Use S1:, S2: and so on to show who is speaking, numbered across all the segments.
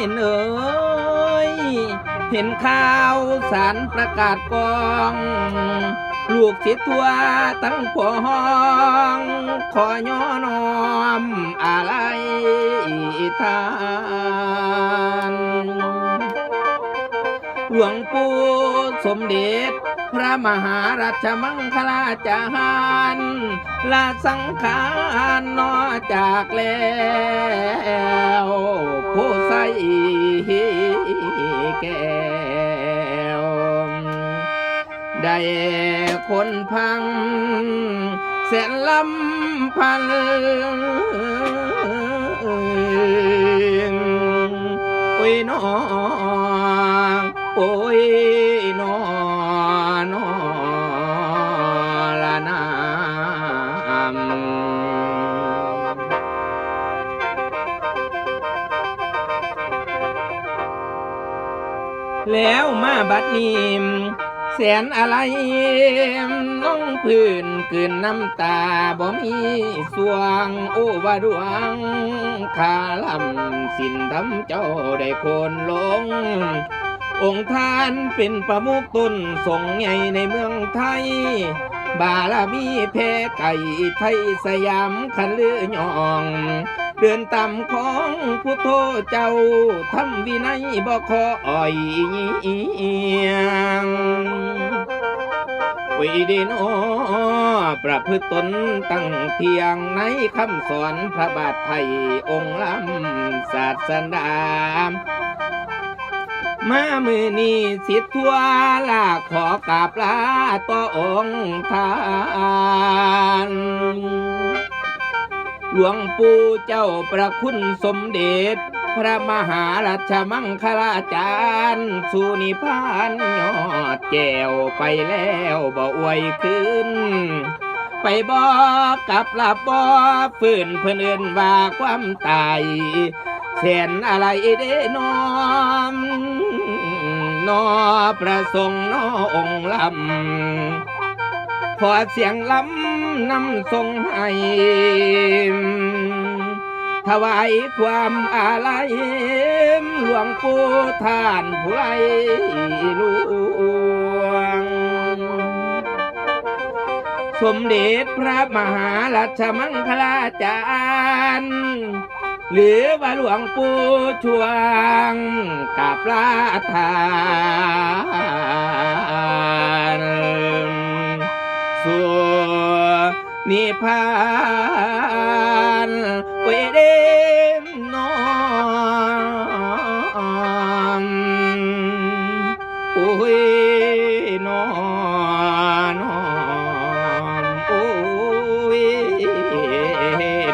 S1: เห็นข่าวสารประกาศกอง ลูกศิษย์ทัวตั้งพวงขอย่อนอมอะไรทานหลวงปู่สมเด็จพระมหาราชมังคลาจารย์ลาสังขารนอจากแล้ว แก้ว ได้คนพังแสนลำพันโอ้ยน้อง แล้วมาบัดนี้แสนอะไรน้องพื้นกืนน้ำตาบ่มีสวงโอ้ว่าดวงขาลำสินทำเจ้าได้โคนลง องค์ท่านเป็นประมุขต้นทรงใหญ่ในเมืองไทย บารมีแพ้ไก่ไทยสยามคันลือยอง เดินตามของผู้โทเจ้าทำวินัยบ่ขออ่อยเอียงวิเดโนประพฤติตนตั้งเทียงในคำสอนพระบาทไทยองค์ล้ำศาสดามามือนี้สิทธิ์ทั่วลาขอกราบลาต่อองค์ท่าน หลวงปู่เจ้าประคุณสมเด็จ พระมหาราชมังคลาจารย์สุนิพานยอดแก้วไปแล้วบ่อวยขึ้น ไปบอกกับลาบบ่ฟื้นเพื่อนเอินว่าความตายแสนอะไรเด้นอมนอประสงค์นอองค์ลำ ขอเสียงล้ำนำทรงให้ถวายความอาลัยหลวงปู่ท่านผู้ไรหลวง สมเด็จพระมหาราชมังคลาจารย์หรือว่าหลวงปู่ชวงกับลาทาน นิพานเวเดมนอนโอ้ยนอนนอนโอ้ย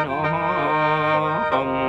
S1: นอน